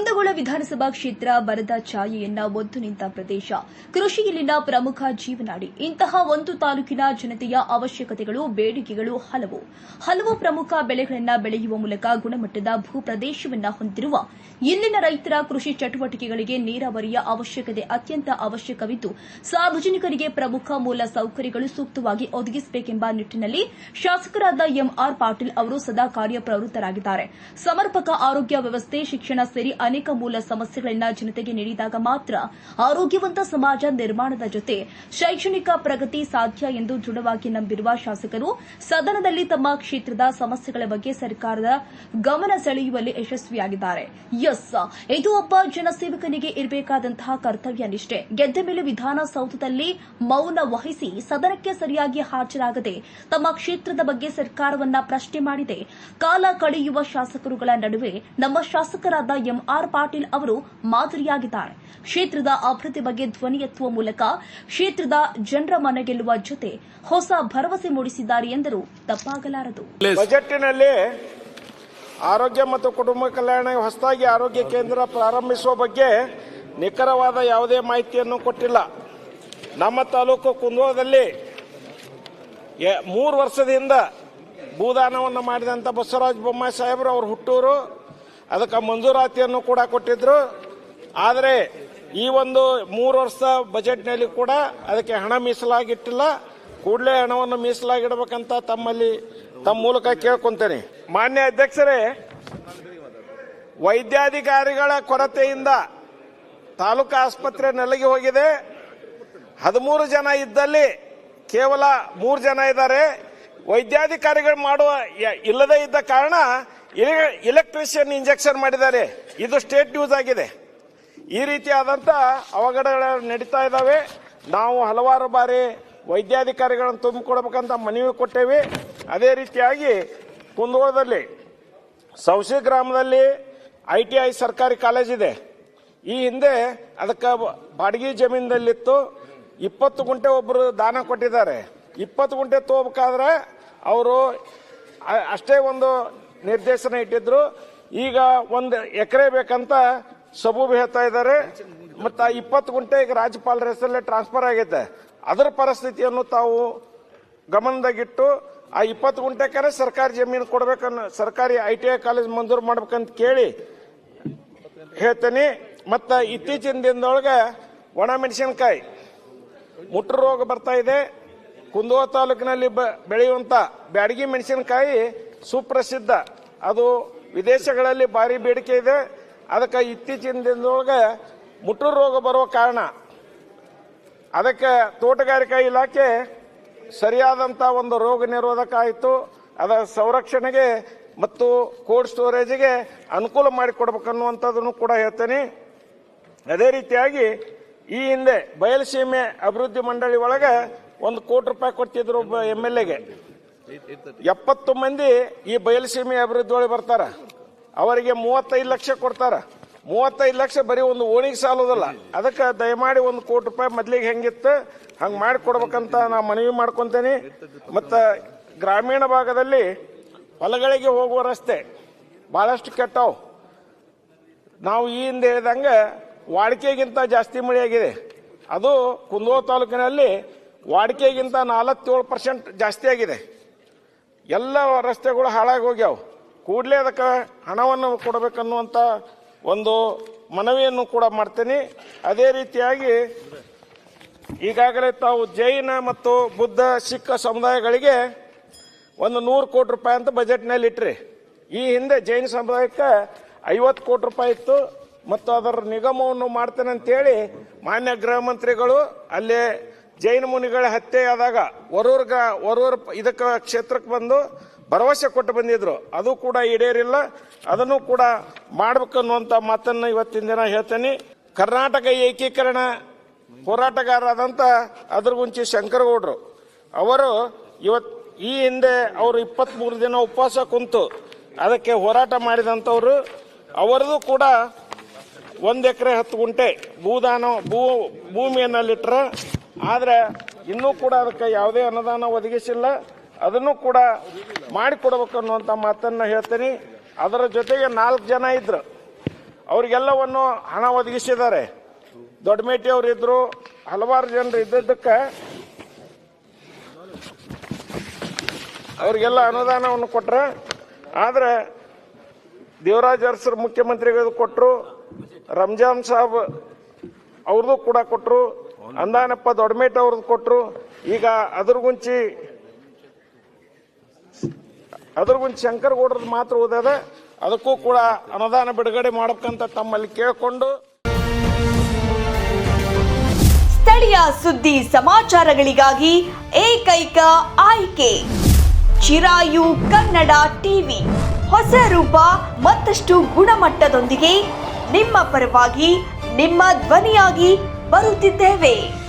ಕುಂದಗೋಳ ವಿಧಾನಸಭಾ ಕ್ಷೇತ್ರ ಬರದ ಛಾಯೆಯನ್ನ ಒದ್ದು ನಿಂತ ಪ್ರದೇಶ. ಕೃಷಿಯಲ್ಲಿನ ಪ್ರಮುಖ ಜೀವನಾಡಿ. ಇಂತಹ ಒಂದು ತಾಲೂಕಿನ ಜನತೆಯ ಅವಶ್ಯಕತೆಗಳು, ಬೇಡಿಕೆಗಳು ಹಲವು. ಹಲವು ಪ್ರಮುಖ ಬೆಳೆಗಳನ್ನ ಬೆಳೆಯುವ ಮೂಲಕ ಗುಣಮಟ್ಟದ ಭೂ ಪ್ರದೇಶವನ್ನ ಹೊಂದಿರುವ ಇಲ್ಲಿನ ರೈತರ ಕೃಷಿ ಚಟುವಟಿಕೆಗಳಿಗೆ ನೀರಾವರಿಯ ಅವಶ್ಯಕತೆ ಅತ್ಯಂತ ಅವಶ್ಯಕವಿದ್ದು, ಸಾರ್ವಜನಿಕರಿಗೆ ಪ್ರಮುಖ ಮೂಲ ಸೌಕರ್ಯಗಳು ಸೂಕ್ತವಾಗಿ ಒದಗಿಸಬೇಕೆಂಬ ನಿಟ್ಟಿನಲ್ಲಿ ಶಾಸಕರಾದ ಎಂಆರ್ ಪಾಟೀಲ್ ಅವರು ಸದಾ ಕಾರ್ಯಪ್ರವೃತ್ತರಾಗಿದ್ದಾರೆ. ಸಮರ್ಪಕ ಆರೋಗ್ಯ ವ್ಯವಸ್ಥೆ, ಶಿಕ್ಷಣ ಸೇರಿ ಅನೇಕ ಮೂಲ ಸಮಸ್ಯೆಗಳನ್ನ ಜನತೆಗೆ ನೀಡಿದಾಗ ಮಾತ್ರ ಆರೋಗ್ಯವಂತ ಸಮಾಜ ನಿರ್ಮಾಣದ ಜೊತೆ ಶೈಕ್ಷಣಿಕ ಪ್ರಗತಿ ಸಾಧ್ಯ ಎಂದು ದೃಢವಾಗಿ ನಂಬಿರುವ ಶಾಸಕರು ಸದನದಲ್ಲಿ ತಮ್ಮ ಕ್ಷೇತ್ರದ ಸಮಸ್ಯೆಗಳ ಬಗ್ಗೆ ಸರ್ಕಾರದ ಗಮನ ಸೆಳೆಯುವಲ್ಲಿ ಯಶಸ್ವಿಯಾಗಿದ್ದಾರೆ. ಎಸ್ ಇದು ಒಬ್ಬ ಜನಸೇವಕನಿಗೆ ಇರಬೇಕಾದಂತಹ ಕರ್ತವ್ಯ ನಿಷ್ಠೆ ಗೆದ್ದ ಮೇಲೆ ವಿಧಾನಸೌಧದಲ್ಲಿ ಮೌನ ವಹಿಸಿ ಸದನಕ್ಕೆ ಸರಿಯಾಗಿ ಹಾಜರಾಗದೆ ತಮ್ಮ ಕ್ಷೇತ್ರದ ಬಗ್ಗೆ ಸರ್ಕಾರವನ್ನ ಪ್ರಶ್ನೆ ಮಾಡಿದೆ. ಕಾಲ ಕಳೆಯುವ ಶಾಸಕರುಗಳ ನಡುವೆ ನಮ್ಮ ಶಾಸಕರಾದ ಎಂಆರ್ ಪಾಟೀಲ್ ಅವರು ಮಾದರಿಯಾಗಿದ್ದಾರೆ. ಕ್ಷೇತ್ರದ ಅಭಿವೃದ್ಧಿ ಬಗ್ಗೆ ಧ್ವನಿ ಎತ್ತುವ ಮೂಲಕ ಕ್ಷೇತ್ರದ ಜನರ ಮನ ಗೆಲ್ಲುವ ಜೊತೆ ಹೊಸ ಭರವಸೆ ಮೂಡಿಸಿದ್ದಾರೆ ಎಂದರು. ತಪ್ಪಾಗಲಾರದು. ಬಜೆಟ್ನಲ್ಲಿ ಆರೋಗ್ಯ ಮತ್ತು ಕುಟುಂಬ ಕಲ್ಯಾಣ ಹೊಸದಾಗಿ ಆರೋಗ್ಯ ಕೇಂದ್ರ ಪ್ರಾರಂಭಿಸುವ ಬಗ್ಗೆ ನಿಖರವಾದ ಯಾವುದೇ ಮಾಹಿತಿಯನ್ನು ಕೊಟ್ಟಿಲ್ಲ. ನಮ್ಮ ತಾಲೂಕು ಕುಂದೋದಲ್ಲಿ ಮೂರು ವರ್ಷದಿಂದ ಭೂದಾನವನ್ನು ಮಾಡಿದಂಥ ಬಸವರಾಜ ಬೊಮ್ಮಾಯಿ ಸಾಹೇಬರು ಅವರು ಹುಟ್ಟೂರು. ಅದಕ್ಕೆ ಮಂಜೂರಾತಿಯನ್ನು ಕೂಡ ಕೊಟ್ಟಿದ್ರು. ಆದರೆ ಈ ಒಂದು ಮೂರು ವರ್ಷ ಬಜೆಟ್ನಲ್ಲಿ ಕೂಡ ಅದಕ್ಕೆ ಹಣ ಮೀಸಲಾಗಿಟ್ಟಿಲ್ಲ. ಕೂಡಲೇ ಹಣವನ್ನು ಮೀಸಲಾಗಿಡಬೇಕಂತ ತಮ್ಮಲ್ಲಿ, ತಮ್ಮ ಮೂಲಕ ಕೇಳ್ಕೊಂತೇನೆ. ಮಾನ್ಯ ಅಧ್ಯಕ್ಷರೇ, ವೈದ್ಯಾಧಿಕಾರಿಗಳ ಕೊರತೆಯಿಂದ ತಾಲೂಕು ಆಸ್ಪತ್ರೆ ನೆಲಗಿ ಹೋಗಿದೆ. ಹದಿಮೂರು ಜನ ಇದ್ದಲ್ಲಿ ಕೇವಲ ಮೂರು ಜನ ಇದ್ದಾರೆ. ವೈದ್ಯಾಧಿಕಾರಿಗಳು ಮಾಡುವ, ಇಲ್ಲದೇ ಇದ್ದ ಕಾರಣ ಇಲೆಕ್ಟ್ರಿಷಿಯನ್ ಇಂಜೆಕ್ಷನ್ ಮಾಡಿದ್ದಾರೆ. ಇದು ಸ್ಟೇಟ್ ನ್ಯೂಸ್ ಆಗಿದೆ. ಈ ರೀತಿಯಾದಂಥ ಅವಘಡಗಳು ನಡೀತಾ ಇದ್ದಾವೆ. ನಾವು ಹಲವಾರು ಬಾರಿ ವೈದ್ಯಾಧಿಕಾರಿಗಳನ್ನು ತುಂಬಿಕೊಡ್ಬೇಕಂತ ಮನವಿ ಕೊಟ್ಟೇವೆ. ಅದೇ ರೀತಿಯಾಗಿ ಕುಂದಗೋಳದಲ್ಲಿ, ಸೌಸಿ ಗ್ರಾಮದಲ್ಲಿ ಐ ಟಿ ಐ ಸರ್ಕಾರಿ ಕಾಲೇಜ್ ಇದೆ. ಈ ಹಿಂದೆ ಅದಕ್ಕೆ ಬಾಡಿಗೆ ಜಮೀನದಲ್ಲಿತ್ತು ಇಪ್ಪತ್ತು ಗುಂಟೆ ಒಬ್ಬರು ದಾನ ಕೊಟ್ಟಿದ್ದಾರೆ. ಇಪ್ಪತ್ತು ಗುಂಟೆ ತಗೋಬೇಕಾದ್ರೆ ಅವರು ಅಷ್ಟೇ ಒಂದು ನಿರ್ದೇಶನ ಇಟ್ಟಿದ್ರು. ಈಗ ಒಂದು ಎಕರೆ ಬೇಕಂತ ಸಬೂಬು ಹೇಳ್ತಾ ಇದ್ದಾರೆ. ಮತ್ತು ಇಪ್ಪತ್ತು ಗುಂಟೆ ಈಗ ರಾಜ್ಯಪಾಲರ ಹೆಸರಲ್ಲೇ ಟ್ರಾನ್ಸ್ಫರ್ ಆಗೈತೆ. ಅದರ ಪರಿಸ್ಥಿತಿಯನ್ನು ತಾವು ಗಮನದಾಗಿಟ್ಟು ಆ ಇಪ್ಪತ್ತು ಗುಂಟೆಕಾರೆ ಸರ್ಕಾರಿ ಜಮೀನು ಕೊಡ್ಬೇಕನ್ನ ಸರ್ಕಾರಿ ಐ ಟಿ ಐ ಕಾಲೇಜ್ ಮಂಜೂರು ಮಾಡ್ಬೇಕಂತ ಕೇಳಿ ಹೇಳ್ತೇನೆ. ಮತ್ತು ಇತ್ತೀಚಿನ ದಿನದೊಳಗೆ ಒಣ ಮೆಣಸಿನಕಾಯಿ ಮುಟ್ರು ರೋಗ ಬರ್ತಾ ಇದೆ. ಕುಂದೋ ತಾಲೂಕಿನಲ್ಲಿ ಬೆಳೆಯುವಂತ ಬ್ಯಾಡಗಿ ಮೆಣಸಿನಕಾಯಿ ಸುಪ್ರಸಿದ್ಧ. ಅದು ವಿದೇಶಗಳಲ್ಲಿ ಭಾರಿ ಬೇಡಿಕೆ ಇದೆ. ಅದಕ್ಕೆ ಇತ್ತೀಚಿನ ದಿನದೊಳಗೆ ಮುಟ್ಟೂರು ರೋಗ ಬರುವ ಕಾರಣ. ಅದಕ್ಕೆ ತೋಟಗಾರಿಕಾ ಇಲಾಖೆ ಸರಿಯಾದಂಥ ಒಂದು ರೋಗ ನಿರೋಧಕ ಆಯಿತು ಅದರ ಸಂರಕ್ಷಣೆಗೆ ಮತ್ತು ಕೋಲ್ಡ್ ಸ್ಟೋರೇಜಿಗೆ ಅನುಕೂಲ ಮಾಡಿಕೊಡ್ಬೇಕನ್ನುವಂಥದ್ದನ್ನು ಕೂಡ ಹೇಳ್ತೇನೆ. ಅದೇ ರೀತಿಯಾಗಿ ಈ ಹಿಂದೆ ಬಯಲುಸೀಮೆ ಅಭಿವೃದ್ಧಿ ಮಂಡಳಿ ಒಳಗೆ ಒಂದು ಕೋಟಿ ರೂಪಾಯಿ ಕೊಡ್ತಿದ್ರು ಒಬ್ಬ ಎಂ ಎಲ್ ಎಗೆ. ಎಪ್ಪತ್ತು ಮಂದಿ ಈ ಬಯಲುಸೀಮೆ ಅಭಿವೃದ್ಧಿ ಒಳಗೆ ಬರ್ತಾರ. ಅವರಿಗೆ ಮೂವತ್ತೈದು ಲಕ್ಷ ಕೊಡ್ತಾರ. ಮೂವತ್ತೈದು ಲಕ್ಷ ಬರೀ ಒಂದು ಓಣಿಗೆ ಸಾಲೋದಲ್ಲ. ಅದಕ್ಕೆ ದಯಮಾಡಿ ಒಂದು ಕೋಟಿ ರೂಪಾಯಿ ಮೊದ್ಲಿಗೆ ಹೆಂಗಿತ್ತು, ಹಂಗೆ ಮಾಡಿಕೊಡ್ಬೇಕಂತ ನಾ ಮನವಿ ಮಾಡ್ಕೊತೇನೆ. ಮತ್ತು ಗ್ರಾಮೀಣ ಭಾಗದಲ್ಲಿ ಹೊಲಗಳಿಗೆ ಹೋಗುವ ರಸ್ತೆ ಭಾಳಷ್ಟು ಕೆಟ್ಟವು. ನಾವು ಈ ಹಿಂದೆ ಹೇಳಿದಂಗೆ ವಾಡಿಕೆಗಿಂತ ಜಾಸ್ತಿ ಮಳೆಯಾಗಿದೆ. ಅದು ಕುಂದೋ ತಾಲೂಕಿನಲ್ಲಿ ವಾಡಿಕೆಗಿಂತ ನಲವತ್ತೇಳು ಪರ್ಸೆಂಟ್ ಜಾಸ್ತಿ ಆಗಿದೆ. ಎಲ್ಲ ರಸ್ತೆಗಳು ಹಾಳಾಗಿ ಹೋಗ್ಯಾವ. ಕೂಡಲೇ ಅದಕ್ಕೆ ಹಣವನ್ನು ಕೊಡಬೇಕನ್ನುವಂಥ ಒಂದು ಮನವಿಯನ್ನು ಕೂಡ ಮಾಡ್ತೀನಿ. ಅದೇ ರೀತಿಯಾಗಿ ಈಗಾಗಲೇ ತಾವು ಜೈನ ಮತ್ತು ಬುದ್ಧ, ಸಿಖ್ ಸಮುದಾಯಗಳಿಗೆ ಒಂದು ನೂರು ಕೋಟಿ ರೂಪಾಯಿ ಅಂತ ಬಜೆಟ್ನಲ್ಲಿ ಇಟ್ರಿ. ಈ ಹಿಂದೆ ಜೈನ ಸಮುದಾಯಕ್ಕೆ ಐವತ್ತು ಕೋಟಿ ರೂಪಾಯಿ ಇತ್ತು. ಮತ್ತು ಅದರ ನಿಗಮವನ್ನು ಮಾಡ್ತೇನೆ ಅಂತೇಳಿ ಮಾನ್ಯ ಗೃಹ ಮಂತ್ರಿಗಳು, ಅಲ್ಲೇ ಜೈನ ಮುನಿಗಳ ಹತ್ಯೆ ಆದಾಗ ವರೂರ್ ವರೂರ್ ಇದಕ್ಕೆ ಕ್ಷೇತ್ರಕ್ಕೆ ಬಂದು ಭರವಸೆ ಕೊಟ್ಟು ಬಂದಿದ್ರು. ಅದು ಕೂಡ ಈಡೇರಿಲ್ಲ. ಅದನ್ನು ಕೂಡ ಮಾಡ್ಬೇಕನ್ನುವಂಥ ಮಾತನ್ನು ಇವತ್ತಿನ ದಿನ ಹೇಳ್ತೇನೆ. ಕರ್ನಾಟಕ ಏಕೀಕರಣ ಹೋರಾಟಗಾರರಾದಂಥ ಅದ್ರಗುಂಚಿ ಶಂಕರಗೌಡರು ಅವರು ಇವತ್ ಈ ಹಿಂದೆ ಅವರು ಇಪ್ಪತ್ಮೂರು ದಿನ ಉಪವಾಸ ಕುಂತು ಅದಕ್ಕೆ ಹೋರಾಟ ಮಾಡಿದಂಥವ್ರು. ಅವರದು ಕೂಡ ಒಂದು ಎಕರೆ ಹತ್ತು ಗುಂಟೆ ಭೂದಾನ, ಭೂ ಭೂಮಿಯನ್ನಲ್ಲಿಟ್ರ ಆದರೆ ಇನ್ನೂ ಕೂಡ ಅದಕ್ಕೆ ಯಾವುದೇ ಅನುದಾನ ಒದಗಿಸಿಲ್ಲ. ಅದನ್ನು ಕೂಡ ಮಾಡಿಕೊಡ್ಬೇಕು ಅನ್ನುವಂಥ ಮಾತನ್ನು ಹೇಳ್ತೀನಿ. ಅದರ ಜೊತೆಗೆ ನಾಲ್ಕು ಜನ ಇದ್ರು. ಅವ್ರಿಗೆಲ್ಲವನ್ನು ಹಣ ಒದಗಿಸಿದ್ದಾರೆ. ದೊಡ್ಡಮೇಟಿ ಅವರು ಇದ್ರು, ಹಲವಾರು ಜನರು ಇದ್ದಿದ್ದಕ್ಕೆ ಅವರಿಗೆಲ್ಲ ಅನುದಾನವನ್ನು ಕೊಟ್ಟರೆ ಆದ್ರೆ ದೇವರಾಜ್ ಅರಸರು ಮುಖ್ಯಮಂತ್ರಿಗಳು ಕೊಟ್ಟರು ರಂಜಾನ್ ಸಾಬ್ ಅವ್ರದ್ದು ಕೂಡ ಕೊಟ್ಟರು ಅಂದಾನಪ್ಪ ದೊಡ್ಡಮೇಟ್ ಅವ್ರದ್ದು ಕೊಟ್ಟರು ಈಗ ಅದ್ರ ಗುಂಚಿ ಅದ್ರ ಗುಂಚಿ ಶಂಕರಗೌಡ್ರದ್ದು ಮಾತ್ರ ಓದದ, ಅದಕ್ಕೂ ಕೂಡ ಅನುದಾನ ಬಿಡುಗಡೆ ಮಾಡಬೇಕಂತ ತಮ್ಮಲ್ಲಿ ಕೇಳಿಕೊಂಡು. ಸ್ಥಳೀಯ ಸುದ್ದಿ ಸಮಾಚಾರಗಳಿಗಾಗಿ ಏಕೈಕ ಆಯ್ಕೆ, ಚಿರಾಯು ಕನ್ನಡ ಟಿವಿ. ಹೊಸ ರೂಪ, ಮತ್ತಷ್ಟು ಗುಣಮಟ್ಟದೊಂದಿಗೆ ನಿಮ್ಮ ಪರವಾಗಿ, ನಿಮ್ಮ ಧ್ವನಿಯಾಗಿ ಬರುತ್ತಿದ್ದೇವೆ.